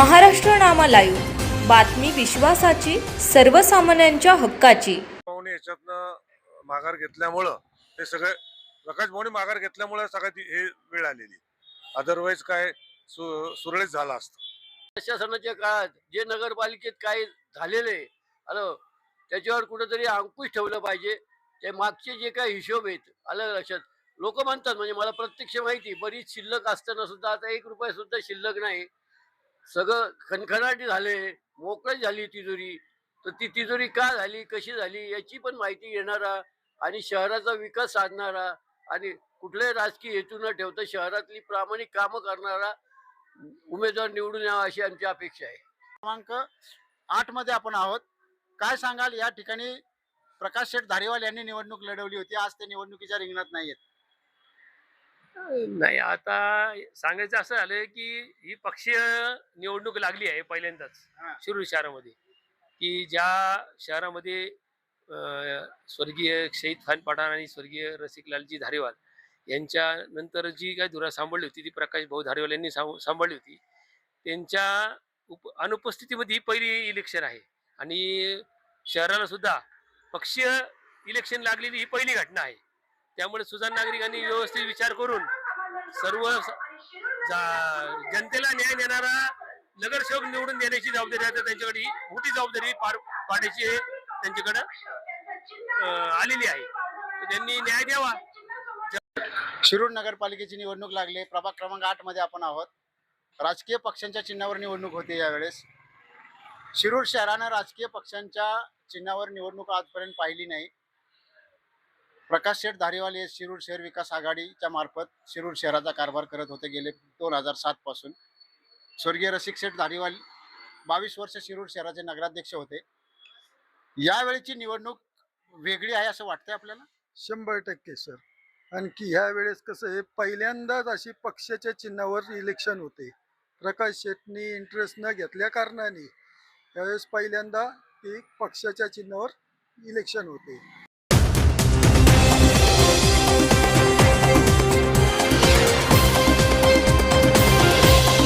महाराष्ट्र नामा live. बातमी विश्वासाची सर्वसामान्यांच्या हक्काची. भाऊने याच्यातनं माघार घेतल्यामुळं हे सगळे प्रकाश भाऊने माघार घेतल्यामुळं सगळ्यात हे वेळ आलेली. अदरवाईज काय सु सुरळीत झाला असतं. प्रशासनाच्या काळात जे नगरपालिकेत काही झालेले आलं त्याच्यावर कुठेतरी अंकुश ठेवलं पाहिजे. ते मागचे जे काही हिशोब आहेत आलं लक्षात. लोक म्हणतात म्हणजे मला प्रत्यक्ष माहिती बरीच शिल्लक असताना सुद्धा आता एक रुपया सुद्धा शिल्लक नाही. सगळं खणखणाटी झाले मोकळी झाली तिजोरी तर ती तिजोरी का झाली कशी झाली याची पण माहिती घेणारा आणि शहराचा विकास साधणारा आणि कुठल्याही राजकीय हेतू न ठेवता शहरातली प्रामाणिक कामं करणारा उमेदवार निवडून यावा अशी आमची अपेक्षा आहे. क्रमांक आठमध्ये आपण आहोत. काय सांगाल? या ठिकाणी प्रकाश शेठ धारेवाल यांनी निवडणूक लढवली होती. आज ते निवडणुकीच्या रिंगणात नाहीयेत. नाही आता सांगायचं असं झालं की ही पक्षीय निवडणूक लागली आहे पहिल्यांदाच. शिरूर शहरामध्ये की ज्या शहरामध्ये स्वर्गीय शहीद खान पठाण आणि स्वर्गीय रसिकलालजी धारेवाल यांच्या नंतर जी काही धुरा सांभाळली होती ती प्रकाश भाऊ धारेवाल यांनी सांभ- सांभाळली होती त्यांच्या उप अनुपस्थितीमध्ये ही पहिली इलेक्शन आहे आणि शहराला सुद्धा पक्षीय इलेक्शन लागलेली ही पहिली घटना आहे त्यामुळे सुजाण नागरिकांनी व्यवस्थित विचार करून सर्व जनतेला न्याय देणारा नगरसेवक निवडून देण्याची जबाबदारी आता त्यांच्याकडे ही मोठी जबाबदारी पार पाडायची त्यांच्याकडं आलेली आहे. तर त्यांनी न्याय द्यावा. शिरूर नगरपालिकेची निवडणूक लागली. प्रभाग क्रमांक आठमध्ये आपण आहोत. राजकीय पक्षांच्या चिन्हावर निवडणूक होते यावेळेस. शिरूर शहरानं राजकीय पक्षांच्या चिन्हावर निवडणूक आजपर्यंत पाहिली नाही. प्रकाश शेठ धारीवाल हे शिरूर शहर विकास आघाडीच्या मार्फत शिरूर शहराचा कारभार करत होते गेले दोन हजार सातपासून स्वर्गीय रसिक शेठ धारीवाल बावीस वर्ष शिरूर शहराचे नगराध्यक्ष होते. यावेळीची निवडणूक वेगळी आहे असं वाटतंय आपल्याला? शंभर टक्के सर. आणखी ह्या वेळेस कसं आहे पहिल्यांदाच अशी पक्षाच्या चिन्हावर इलेक्शन होते. प्रकाश शेटनी इंटरेस्ट न घेतल्या कारणाने त्यावेळेस पहिल्यांदा ती पक्षाच्या चिन्हावर इलेक्शन होते.